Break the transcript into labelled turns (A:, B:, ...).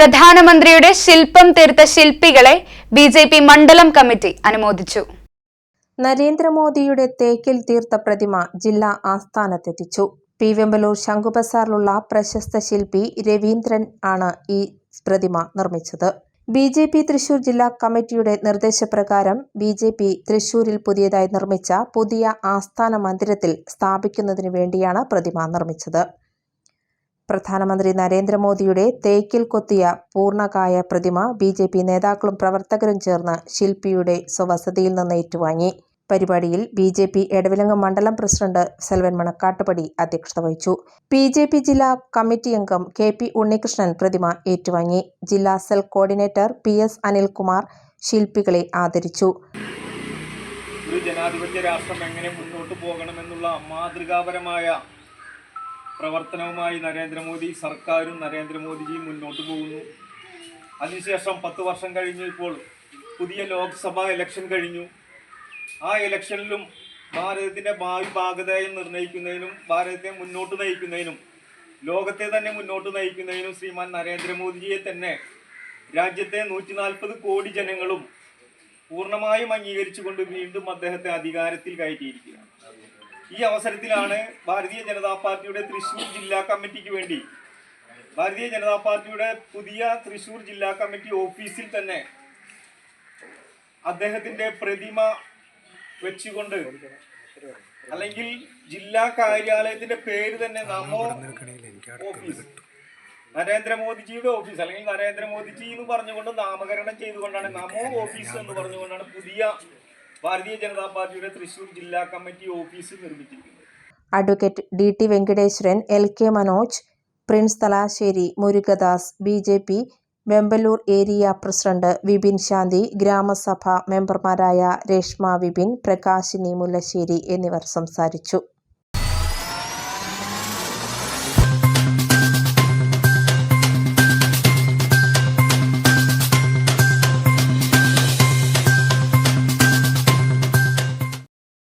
A: പ്രധാനമന്ത്രിയുടെ ശില്പം തീർത്ത ശില്പികളെ ബി ജെ പി മണ്ഡലം കമ്മിറ്റി അനുമോദിച്ചു.
B: നരേന്ദ്രമോദിയുടെ തേക്കിൽ തീർത്ത പ്രതിമ ജില്ലാ ആസ്ഥാനത്തെത്തിച്ചു. പി വെമ്പലൂർ ശംഖുബസാറിലുള്ള പ്രശസ്ത ശില്പി രവീന്ദ്രൻ ആണ് ഈ പ്രതിമ നിർമ്മിച്ചത്. ബി ജെ പി തൃശൂർ ജില്ലാ കമ്മിറ്റിയുടെ നിർദ്ദേശപ്രകാരം ബി ജെ പി തൃശൂരിൽ പുതിയതായി നിർമ്മിച്ച പുതിയ ആസ്ഥാന മന്ദിരത്തിൽ സ്ഥാപിക്കുന്നതിനു വേണ്ടിയാണ് പ്രതിമ നിർമ്മിച്ചത്. പ്രധാനമന്ത്രി നരേന്ദ്രമോദിയുടെ തേക്കിൽ കൊത്തിയ പൂർണകായ പ്രതിമ ബി ജെ പി നേതാക്കളും പ്രവർത്തകരും ചേർന്ന് ശില്പിയുടെ സ്വവസതിയിൽ നിന്ന് ഏറ്റുവാങ്ങി. പരിപാടിയിൽ ബി ജെ പി എടവിലങ്ങ് മണ്ഡലം പ്രസിഡന്റ് സെൽവൻ മണക്കാട്ടുപടി അധ്യക്ഷത വഹിച്ചു. ബി ജെ പി ജില്ലാ കമ്മിറ്റി അംഗം കെ പി ഉണ്ണികൃഷ്ണൻ പ്രതിമ ഏറ്റുവാങ്ങി. ജില്ലാ cell coordinator P S Anilkumar ശില്പികളെ ആദരിച്ചു.
C: ഒരു ജനാധിപത്യ രാഷ്ട്രം എങ്ങനെ മുന്നോട്ട് പോകണമെന്നുള്ള മാതൃകാപരമായ പ്രവർത്തനവുമായി നരേന്ദ്രമോദി സർക്കാരും നരേന്ദ്രമോദിജിയും മുന്നോട്ട് പോകുന്നു. അതിനുശേഷം പത്ത് വർഷം കഴിഞ്ഞു ഇപ്പോൾ പുതിയ ലോക്സഭാ ഇലക്ഷൻ കഴിഞ്ഞു. ആ ഇലക്ഷനിലും ഭാരതത്തിന്റെ ഭാവി ഭാഗതയം നിർണയിക്കുന്നതിനും ഭാരതത്തെ മുന്നോട്ട് നയിക്കുന്നതിനും ലോകത്തെ തന്നെ മുന്നോട്ട് നയിക്കുന്നതിനും ശ്രീമാൻ നരേന്ദ്രമോദിജിയെ തന്നെ രാജ്യത്തെ നൂറ്റി നാൽപ്പത് കോടി ജനങ്ങളും പൂർണമായും അംഗീകരിച്ചുകൊണ്ട് വീണ്ടും അദ്ദേഹത്തെ അധികാരത്തിൽ കയറ്റിയിരിക്കുകയാണ്. ഈ അവസരത്തിലാണ് ഭാരതീയ ജനതാ പാർട്ടിയുടെ തൃശൂർ ജില്ലാ കമ്മിറ്റിക്ക് വേണ്ടി ഭാരതീയ ജനതാ പാർട്ടിയുടെ പുതിയ തൃശൂർ ജില്ലാ കമ്മിറ്റി ഓഫീസിൽ തന്നെ അദ്ദേഹത്തിന്റെ പ്രതിമ വെച്ചുകൊണ്ട് അല്ലെങ്കിൽ ജില്ലാ കാര്യാലയത്തിന്റെ പേര് തന്നെ നമ്മോ ഓഫീസ്. നരേന്ദ്രമോദിജിയുടെ ഓഫീസ് അല്ലെങ്കിൽ നരേന്ദ്രമോദിജി എന്ന് പറഞ്ഞുകൊണ്ട് നാമകരണം ചെയ്തുകൊണ്ടാണ് നമോ ഓഫീസ് എന്ന് പറഞ്ഞുകൊണ്ടാണ് പുതിയ ഭാരതീയ ജനതാ പാർട്ടിയുടെ തൃശൂർ ജില്ലാ കമ്മിറ്റി ഓഫീസ് നിർമ്മിച്ചിരിക്കുന്നത്
B: advocate D T Venkateswaran L K Manoj Prince Thalassery Murukadas B J P Vembalur area president Vipin Shanti ഗ്രാമസഭ മെമ്പർമാരായ രേഷ്മ വിപിൻ പ്രകാശിനി മുല്ലശ്ശേരി എന്നിവർ സംസാരിച്ചു.